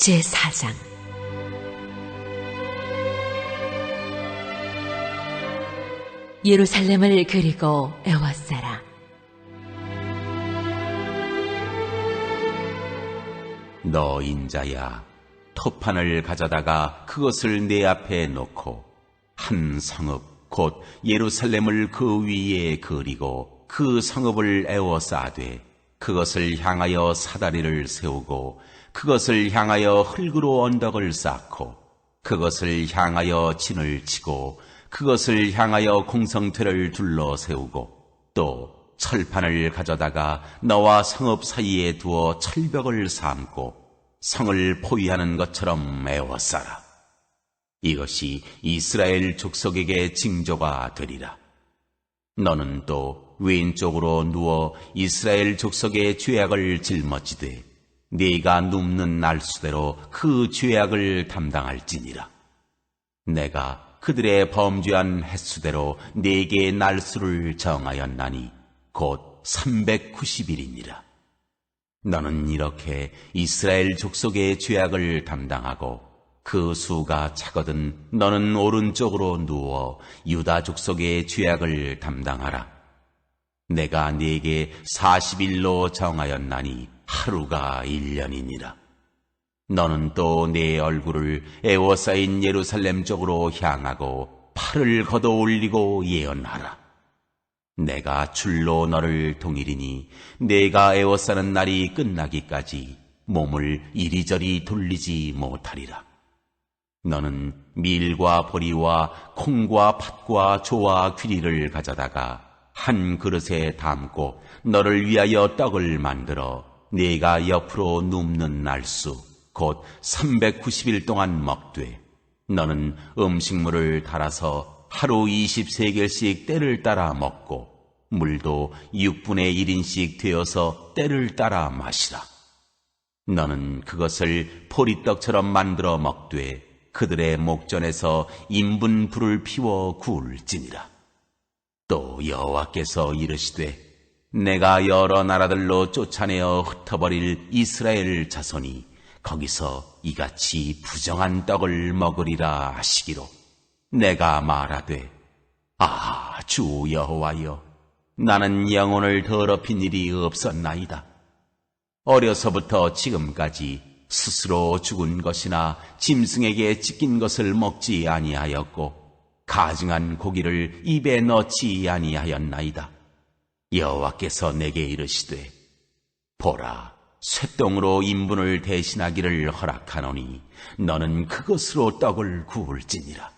제4장 예루살렘을 그리고 에워싸라. 너 인자야, 토판을 가져다가 그것을 내 앞에 놓고 한 성읍 곧 예루살렘을 그 위에 그리고 그 성읍을 에워싸되 그것을 향하여 사다리를 세우고 그것을 향하여 흙으로 언덕을 쌓고 그것을 향하여 진을 치고 그것을 향하여 공성퇴를 둘러 세우고 또 철판을 가져다가 너와 성읍 사이에 두어 철벽을 삼고 성을 포위하는 것처럼 애워싸라. 이것이 이스라엘 족속에게 징조가 되리라. 너는 또 왼쪽으로 누워 이스라엘 족속의 죄악을 짊어지되 네가 눕는 날수대로 그 죄악을 담당할지니라. 내가 그들의 범죄한 횟수대로 네게 날수를 정하였나니 곧 390일이니라. 너는 이렇게 이스라엘 족속의 죄악을 담당하고 그 수가 차거든 너는 오른쪽으로 누워 유다 족속의 죄악을 담당하라. 내가 네게 40일로 정하였나니 하루가 1년이니라. 너는 또 내 얼굴을 에워싸인 예루살렘 쪽으로 향하고 팔을 걷어 올리고 예언하라. 내가 줄로 너를 동일이니 내가 에워싸는 날이 끝나기까지 몸을 이리저리 돌리지 못하리라. 너는 밀과 보리와 콩과 팥과 조와 귀리를 가져다가 한 그릇에 담고 너를 위하여 떡을 만들어 네가 옆으로 눕는 날수 곧 390일 동안 먹되 너는 음식물을 달아서 하루 23개씩 때를 따라 먹고 물도 6분의 1인씩 되어서 때를 따라 마시라. 너는 그것을 보리떡처럼 만들어 먹되 그들의 목전에서 인분 불을 피워 구울지니라. 또 여호와께서 이르시되 내가 여러 나라들로 쫓아내어 흩어버릴 이스라엘 자손이 거기서 이같이 부정한 떡을 먹으리라 하시기로 내가 말하되 아 주 여호와여 나는 영혼을 더럽힌 일이 없었나이다. 어려서부터 지금까지 스스로 죽은 것이나 짐승에게 찢긴 것을 먹지 아니하였고 가증한 고기를 입에 넣지 아니하였나이다. 여호와께서 내게 이르시되 보라 쇠똥으로 인분을 대신하기를 허락하노니 너는 그것으로 떡을 구울지니라.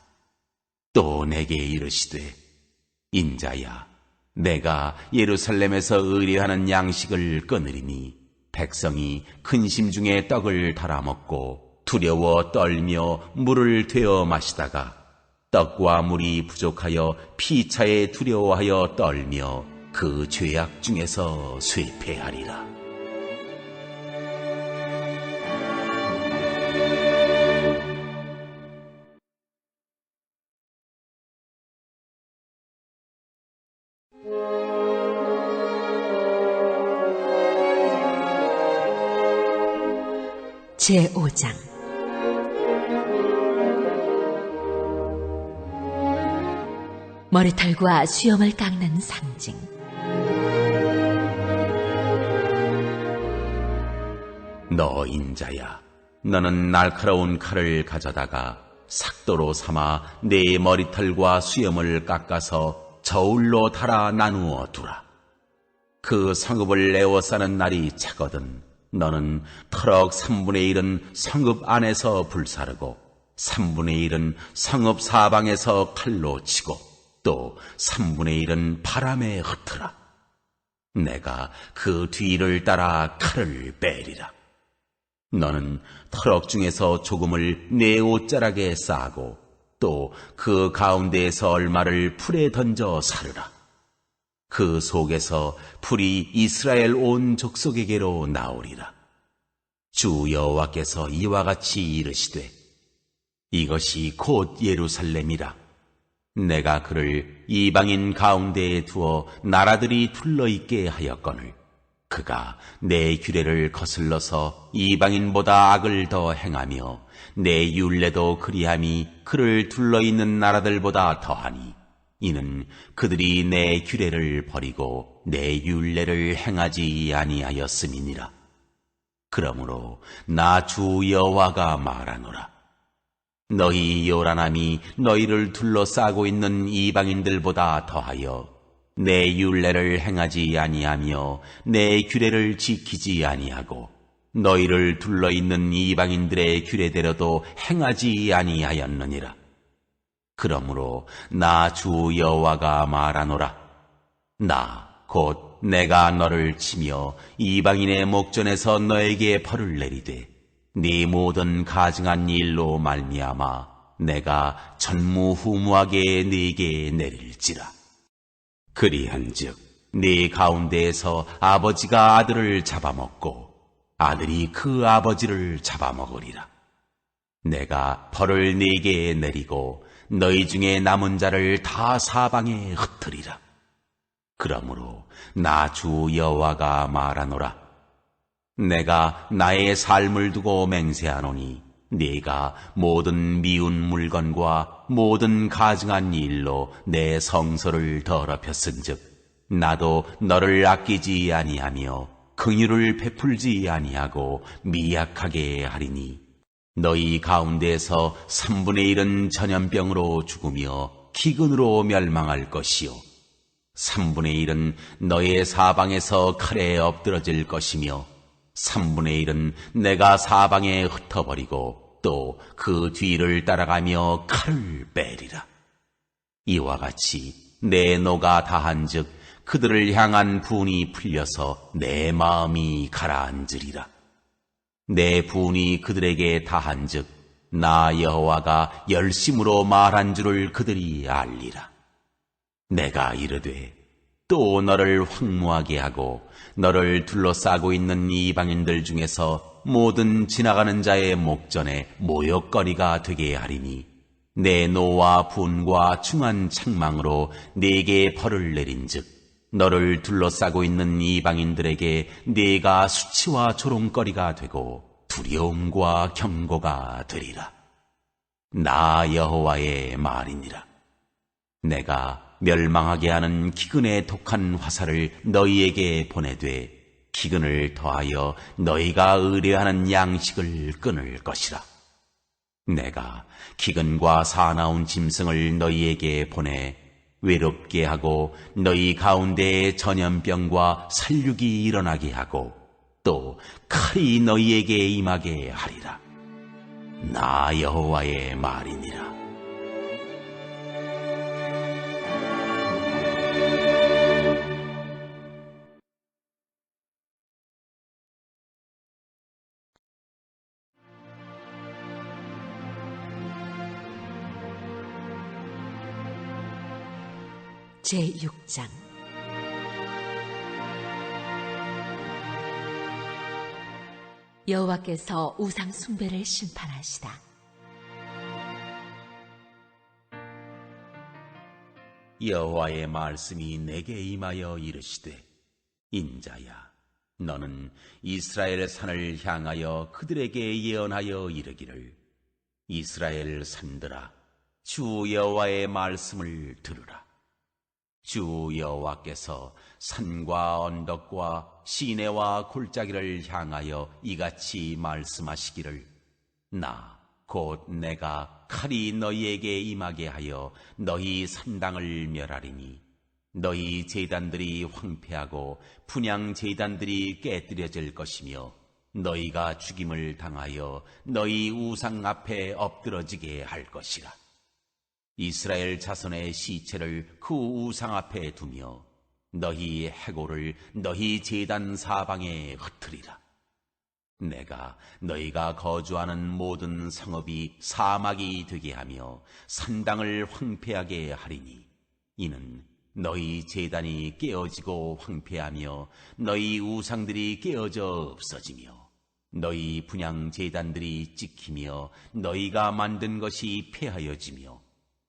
또 내게 이르시되 인자야 내가 예루살렘에서 의뢰하는 양식을 끊으리니 백성이 근심 중에 떡을 달아먹고 두려워 떨며 물을 되어 마시다가 떡과 물이 부족하여 피차에 두려워하여 떨며 그 죄악 중에서 쇠폐하리라. 제5장 머리털과 수염을 깎는 상징 너 인자야, 너는 날카로운 칼을 가져다가 삭도로 삼아 내 머리털과 수염을 깎아서 저울로 달아 나누어 두라. 그 성읍을 내어 싸는 날이 차거든 너는 터럭 3분의 1은 성읍 안에서 불사르고 3분의 1은 성읍 사방에서 칼로 치고 또 3분의 1은 바람에 흩으라. 내가 그 뒤를 따라 칼을 빼리라. 너는 터럭 중에서 조금을 내 옷자락에 싸고 또 그 가운데에서 얼마를 풀에 던져 사르라. 그 속에서 풀이 이스라엘 온 족속에게로 나오리라. 주 여호와께서 이와 같이 이르시되 이것이 곧 예루살렘이라. 내가 그를 이방인 가운데에 두어 나라들이 둘러 있게 하였거늘 그가 내 규례를 거슬러서 이방인보다 악을 더 행하며 내 율례도 그리함이 그를 둘러있는 나라들보다 더하니 이는 그들이 내 규례를 버리고 내 율례를 행하지 아니하였음이니라. 그러므로 나 주 여호와가 말하노라. 너희 요란함이 너희를 둘러싸고 있는 이방인들보다 더하여 내 율례를 행하지 아니하며 내 규례를 지키지 아니하고 너희를 둘러 있는 이방인들의 규례대로도 행하지 아니하였느니라. 그러므로 나 주 여호와가 말하노라. 나 곧 내가 너를 치며 이방인의 목전에서 너에게 벌을 내리되 네 모든 가증한 일로 말미암아 내가 전무후무하게 네게 내릴지라. 그리한즉 네 가운데에서 아버지가 아들을 잡아먹고 아들이 그 아버지를 잡아먹으리라. 내가 벌을 네게 내리고 너희 중에 남은 자를 다 사방에 흩으리라. 그러므로 나 주 여호와가 말하노라. 내가 나의 삶을 두고 맹세하노니 네가 모든 미운 물건과 모든 가증한 일로 내 성소를 더럽혔은즉 나도 너를 아끼지 아니하며 긍휼을 베풀지 아니하고 미약하게 하리니 너희 가운데서 3분의 1은 전염병으로 죽으며 기근으로 멸망할 것이요. 3분의 1은 너의 사방에서 칼에 엎드러질 것이며 3분의 1은 내가 사방에 흩어버리고 또 그 뒤를 따라가며 칼을 빼리라. 이와 같이 내 노가 다한 즉 그들을 향한 분이 풀려서 내 마음이 가라앉으리라. 내 분이 그들에게 다한 즉 나 여호와가 열심으로 말한 줄을 그들이 알리라. 내가 이르되 또 너를 황무하게 하고 너를 둘러싸고 있는 이방인들 중에서 모든 지나가는 자의 목전에 모욕거리가 되게 하리니 내 노와 분과 중한 책망으로 네게 벌을 내린즉 너를 둘러싸고 있는 이방인들에게 네가 수치와 조롱거리가 되고 두려움과 경고가 되리라. 나 여호와의 말이니라. 내가 멸망하게 하는 기근의 독한 화살을 너희에게 보내되 기근을 더하여 너희가 의뢰하는 양식을 끊을 것이라. 내가 기근과 사나운 짐승을 너희에게 보내 외롭게 하고 너희 가운데에 전염병과 살육이 일어나게 하고 또 칼이 너희에게 임하게 하리라. 나 여호와의 말이니라. 제6장. 여호와께서 우상 숭배를 심판하시다. 여호와의 말씀이 내게 임하여 이르시되 인자야 너는 이스라엘 산을 향하여 그들에게 예언하여 이르기를. 이스라엘 산들아 주 여호와의 말씀을 들으라 주 여호와께서 산과 언덕과 시내와 골짜기를 향하여 이같이 말씀하시기를 나 곧 내가 칼이 너희에게 임하게 하여 너희 산당을 멸하리니 너희 제단들이 황폐하고 분양 제단들이 깨뜨려질 것이며 너희가 죽임을 당하여 너희 우상 앞에 엎드러지게 할 것이라. 이스라엘 자손의 시체를 그 우상 앞에 두며 너희 해골을 너희 제단 사방에 흩트리라. 내가 너희가 거주하는 모든 성읍이 사막이 되게 하며 산당을 황폐하게 하리니 이는 너희 제단이 깨어지고 황폐하며 너희 우상들이 깨어져 없어지며 너희 분양 제단들이 찍히며 너희가 만든 것이 폐하여지며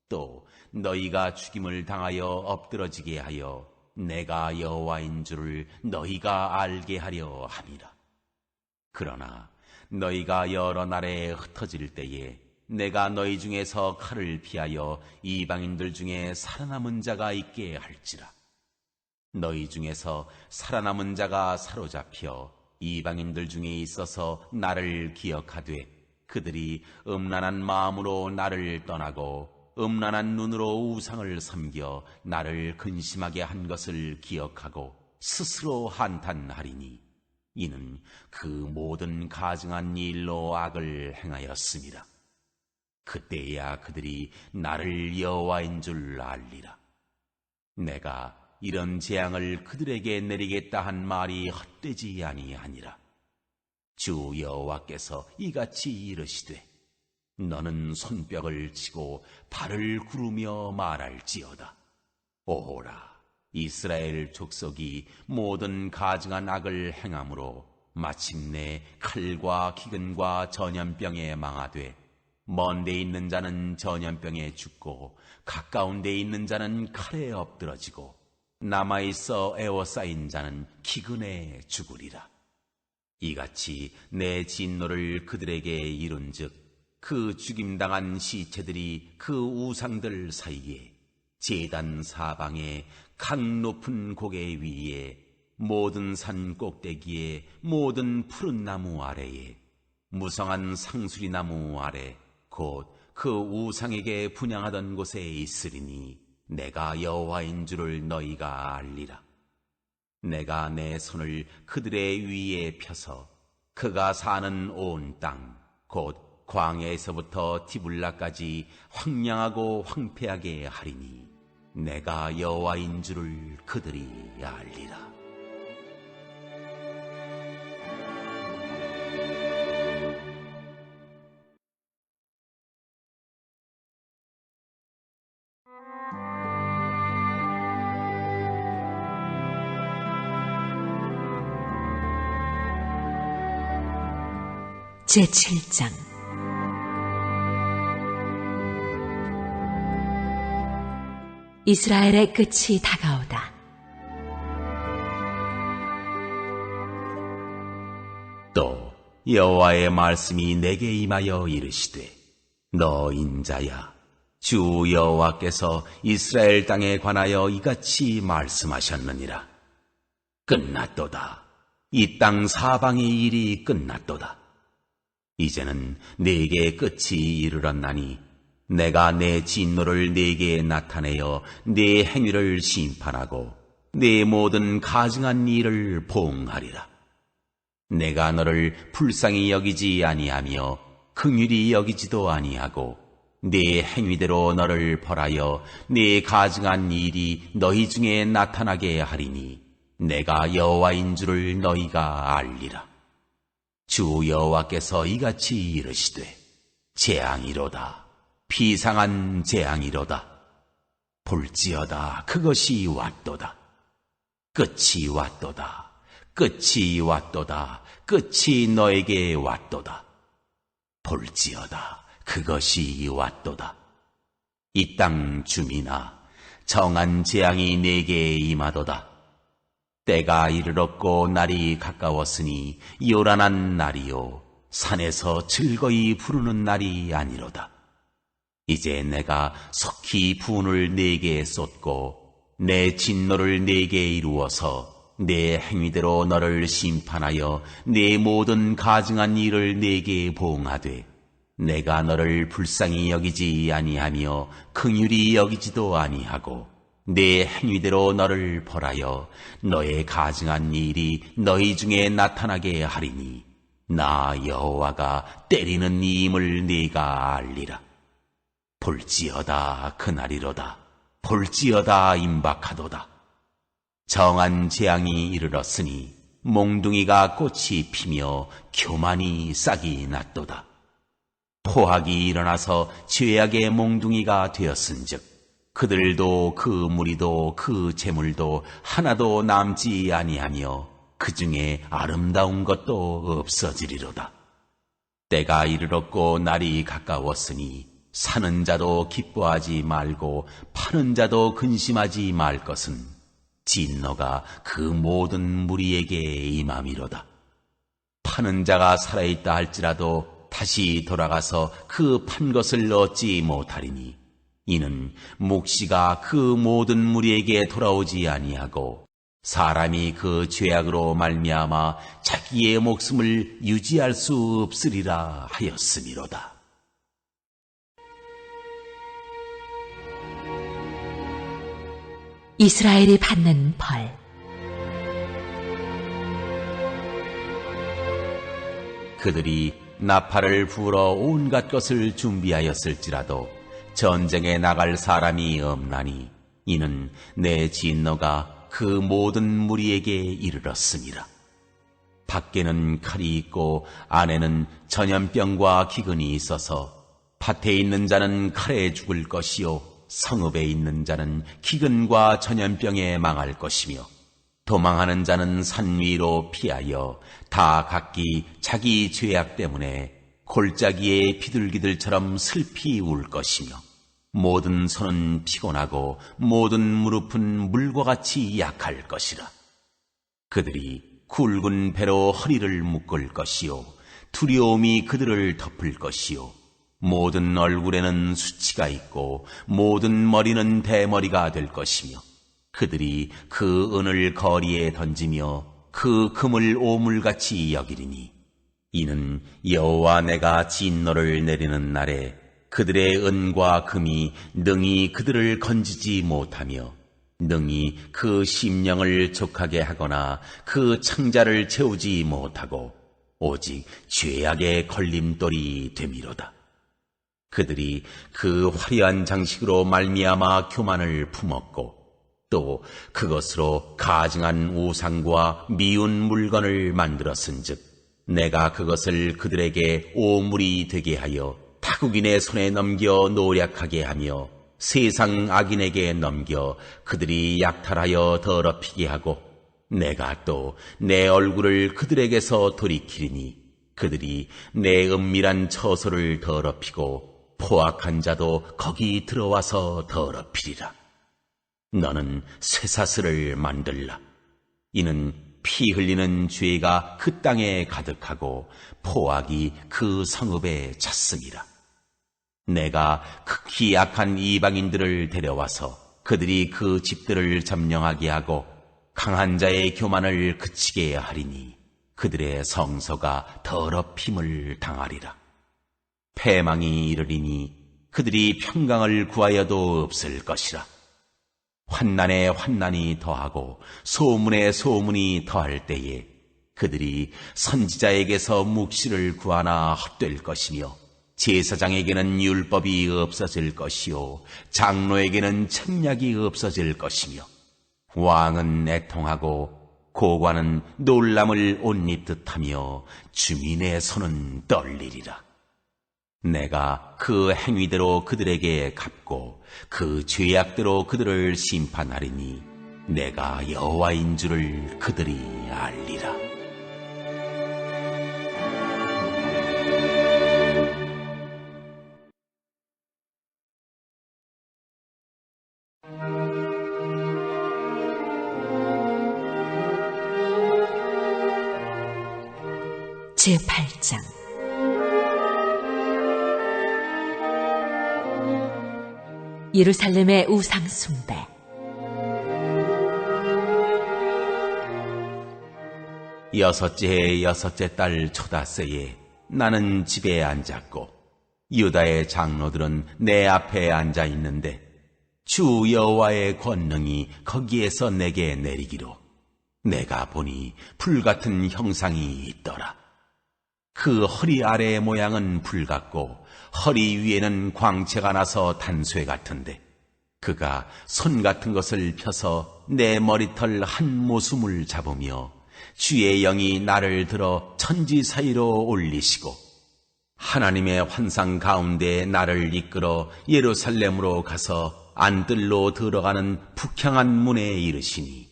또 너희가 죽임을 당하여 엎드러지게 하여 내가 여호와인 줄을 너희가 알게 하려 함이라. 그러나 너희가 여러 나라에 흩어질 때에 내가 너희 중에서 칼을 피하여 이방인들 중에 살아남은 자가 있게 할지라. 너희 중에서 살아남은 자가 사로잡혀 이방인들 중에 있어서 나를 기억하되 그들이 음란한 마음으로 나를 떠나고 음란한 눈으로 우상을 섬겨 나를 근심하게 한 것을 기억하고 스스로 한탄하리니 이는 그 모든 가증한 일로 악을 행하였습니다. 그때야 그들이 나를 여호와인 줄 알리라. 내가 이런 재앙을 그들에게 내리겠다 한 말이 헛되지 아니하니라. 주 여호와께서 이같이 이르시되 너는 손뼉을 치고 발을 구르며 말할지어다. 오호라 이스라엘 족속이 모든 가증한 악을 행함으로 마침내 칼과 기근과 전염병에 망하되 먼 데 있는 자는 전염병에 죽고 가까운 데 있는 자는 칼에 엎드러지고 남아있어 애워싸인 자는 기근에 죽으리라. 이같이 내 진노를 그들에게 이룬즉 그 죽임당한 시체들이 그 우상들 사이에 재단 사방에 강 높은 고개 위에 모든 산 꼭대기에 모든 푸른 나무 아래에 무성한 상수리 나무 아래 곧 그 우상에게 분양하던 곳에 있으리니 내가 여호와인 줄을 너희가 알리라. 내가 내 손을 그들의 위에 펴서 그가 사는 온 땅, 곧 광야에서부터 디블라까지 황량하고 황폐하게 하리니 내가 여호와인 줄을 그들이 알리라. 제7장 이스라엘의 끝이 다가오다. 또 여호와의 말씀이 내게 임하여 이르시되 너 인자야 주 여호와께서 이스라엘 땅에 관하여 이같이 말씀하셨느니라. 끝났도다. 이 땅 사방의 일이 끝났도다. 이제는 내게 끝이 이르렀나니 내가 내 진노를 네게 나타내어 네 행위를 심판하고 네 모든 가증한 일을 보응하리라. 내가 너를 불쌍히 여기지 아니하며 긍휼히 여기지도 아니하고 네 행위대로 너를 벌하여 네 가증한 일이 너희 중에 나타나게 하리니 내가 여호와인 줄을 너희가 알리라. 주 여호와께서 이같이 이르시되 재앙이로다. 비상한 재앙이로다. 볼지어다 그것이 왔도다. 끝이 왔도다. 끝이 왔도다. 끝이 너에게 왔도다. 볼지어다 그것이 왔도다. 이 땅 주민아 정한 재앙이 내게 임하도다. 때가 이르렀고 날이 가까웠으니 요란한 날이요 산에서 즐거이 부르는 날이 아니로다. 이제 내가 석희 분을 내게 쏟고 내 진노를 내게 이루어서 내 행위대로 너를 심판하여 내 모든 가증한 일을 내게 보응하되 내가 너를 불쌍히 여기지 아니하며 긍휼히 여기지도 아니하고 내 행위대로 너를 벌하여 너의 가증한 일이 너희 중에 나타나게 하리니 나 여호와가 때리는 이임을 네가 알리라. 볼지어다 그날이로다. 볼지어다 임박하도다. 정한 재앙이 이르렀으니 몽둥이가 꽃이 피며 교만이 싹이 났도다. 포악이 일어나서 죄악의 몽둥이가 되었은즉 그들도 그 무리도 그 재물도 하나도 남지 아니하며 그 중에 아름다운 것도 없어지리로다. 때가 이르렀고 날이 가까웠으니 사는 자도 기뻐하지 말고 파는 자도 근심하지 말 것은 진노가 그 모든 무리에게 임함이로다. 파는 자가 살아있다 할지라도 다시 돌아가서 그 판 것을 얻지 못하리니 이는 묵시가 그 모든 무리에게 돌아오지 아니하고 사람이 그 죄악으로 말미암아 자기의 목숨을 유지할 수 없으리라 하였음이로다. 이스라엘이 받는 벌. 그들이 나팔을 불어 온갖 것을 준비하였을지라도 전쟁에 나갈 사람이 없나니 이는 내 진노가 그 모든 무리에게 이르렀습니다. 밖에는 칼이 있고 안에는 전염병과 기근이 있어서 밭에 있는 자는 칼에 죽을 것이요 성읍에 있는 자는 기근과 전염병에 망할 것이며 도망하는 자는 산 위로 피하여 다 각기 자기 죄악 때문에 골짜기의 비둘기들처럼 슬피 울 것이며 모든 손은 피곤하고 모든 무릎은 물과 같이 약할 것이라. 그들이 굵은 배로 허리를 묶을 것이요 두려움이 그들을 덮을 것이요 모든 얼굴에는 수치가 있고 모든 머리는 대머리가 될 것이며 그들이 그 은을 거리에 던지며 그 금을 오물같이 여기리니 이는 여호와 내가 진노를 내리는 날에 그들의 은과 금이 능히 그들을 건지지 못하며 능히 그 심령을 족하게 하거나 그 창자를 채우지 못하고 오직 죄악의 걸림돌이 되미로다. 그들이 그 화려한 장식으로 말미암아 교만을 품었고 또 그것으로 가증한 우상과 미운 물건을 만들었은즉 내가 그것을 그들에게 오물이 되게 하여 타국인의 손에 넘겨 노략하게 하며 세상 악인에게 넘겨 그들이 약탈하여 더럽히게 하고 내가 또 내 얼굴을 그들에게서 돌이키리니 그들이 내 은밀한 처소를 더럽히고 포악한 자도 거기 들어와서 더럽히리라. 너는 쇠사슬을 만들라. 이는 피 흘리는 죄가 그 땅에 가득하고 포악이 그 성읍에 찼습니다. 내가 극히 약한 이방인들을 데려와서 그들이 그 집들을 점령하게 하고 강한 자의 교만을 그치게 하리니 그들의 성서가 더럽힘을 당하리라. 패망이 이르리니 그들이 평강을 구하여도 없을 것이라. 환난에 환난이 더하고 소문에 소문이 더할 때에 그들이 선지자에게서 묵시를 구하나 헛될 것이며 제사장에게는 율법이 없어질 것이요 장로에게는 책략이 없어질 것이며 왕은 애통하고 고관은 놀람을 옷 입듯하며 주민의 손은 떨리리라. 내가 그 행위대로 그들에게 갚고 그 죄악대로 그들을 심판하리니 내가 여호와인 줄을 그들이 알리라. 제8장 예루살렘의 우상 숭배 여섯째 해 여섯째 달 초다새에 나는 집에 앉았고 유다의 장로들은 내 앞에 앉아 있는데 주 여호와의 권능이 거기에서 내게 내리기로 내가 보니 불 같은 형상이 있더라. 그 허리 아래의 모양은 불 같고 허리 위에는 광채가 나서 단쇠 같은데 그가 손 같은 것을 펴서 내 머리털 한 모숨을 잡으며 주의 영이 나를 들어 천지 사이로 올리시고 하나님의 환상 가운데 나를 이끌어 예루살렘으로 가서 안뜰로 들어가는 북향한 문에 이르시니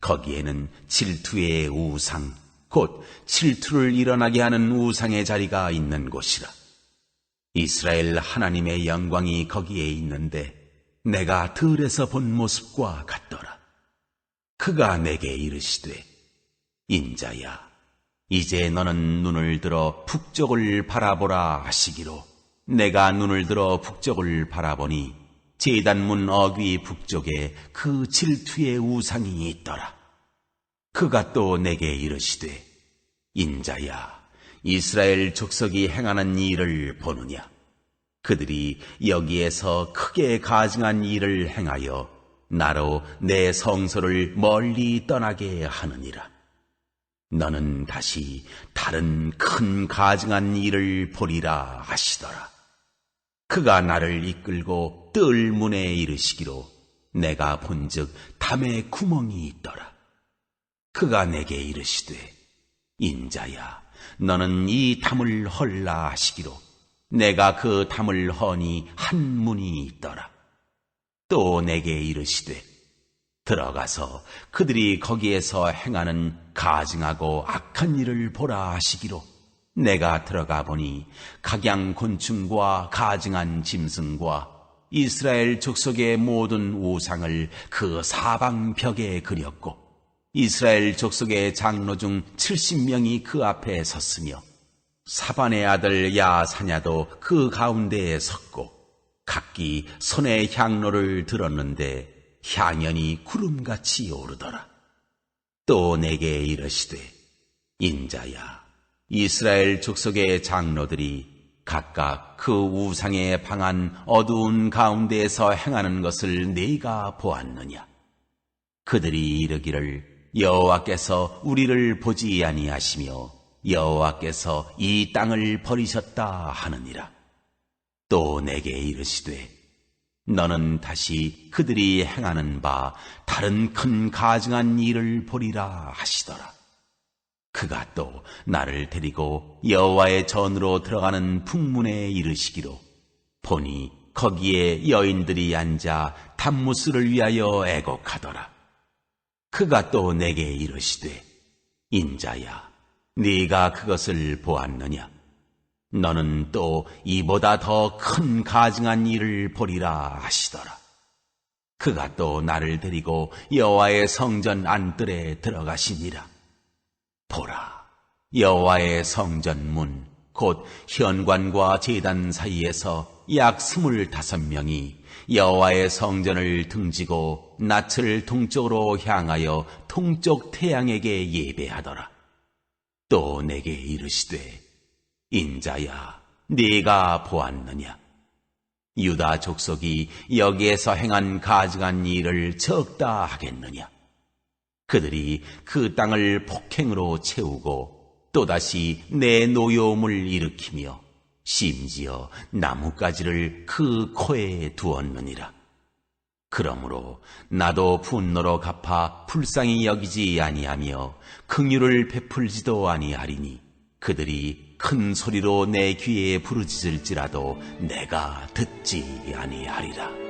거기에는 질투의 우상 곧 질투를 일어나게 하는 우상의 자리가 있는 곳이라. 이스라엘 하나님의 영광이 거기에 있는데 내가 들에서 본 모습과 같더라. 그가 내게 이르시되 인자야 이제 너는 눈을 들어 북쪽을 바라보라 하시기로 내가 눈을 들어 북쪽을 바라보니 제단문 어귀 북쪽에 그 질투의 우상이 있더라. 그가 또 내게 이르시되 인자야 이스라엘 족속이 행하는 일을 보느냐 그들이 여기에서 크게 가증한 일을 행하여 나로 내 성소를 멀리 떠나게 하느니라. 너는 다시 다른 큰 가증한 일을 보리라 하시더라. 그가 나를 이끌고 뜰 문에 이르시기로 내가 본즉 담에 구멍이 있더라. 그가 내게 이르시되 인자야 너는 이 담을 헐라 하시기로 내가 그 담을 허니 한 문이 있더라. 또 내게 이르시되 들어가서 그들이 거기에서 행하는 가증하고 악한 일을 보라 하시기로 내가 들어가 보니 각양 곤충과 가증한 짐승과 이스라엘 족속의 모든 우상을 그 사방 벽에 그렸고 이스라엘 족속의 장로 중 70명이 그 앞에 섰으며 사반의 아들 야사냐도 그 가운데에 섰고 각기 손에 향로를 들었는데 향연이 구름같이 오르더라. 또 내게 이르시되 인자야 이스라엘 족속의 장로들이 각각 그 우상에 방한 어두운 가운데에서 행하는 것을 네가 보았느냐? 그들이 이르기를 여호와께서 우리를 보지 아니하시며 여호와께서 이 땅을 버리셨다 하느니라. 또 내게 이르시되 너는 다시 그들이 행하는 바 다른 큰 가증한 일을 보리라 하시더라. 그가 또 나를 데리고 여호와의 전으로 들어가는 북문에 이르시기로 보니 거기에 여인들이 앉아 단무스를 위하여 애곡하더라. 그가 또 내게 이르시되 인자야 네가 그것을 보았느냐? 너는 또 이보다 더 큰 가증한 일을 보리라 하시더라. 그가 또 나를 데리고 여호와의 성전 안뜰에 들어가시니라. 보라 여호와의 성전 문 곧 현관과 제단 사이에서 약 스물다섯 명이 여호와의 성전을 등지고 낯을 동쪽으로 향하여 동쪽 태양에게 예배하더라. 또 내게 이르시되 인자야 네가 보았느냐 유다 족속이 여기에서 행한 가증한 일을 적다 하겠느냐 그들이 그 땅을 폭행으로 채우고 또다시 내 노여움을 일으키며 심지어 나뭇가지를 그 코에 두었느니라. 그러므로 나도 분노로 갚아 불쌍히 여기지 아니하며 긍휼을 베풀지도 아니하리니 그들이 큰 소리로 내 귀에 부르짖을지라도 내가 듣지 아니하리라.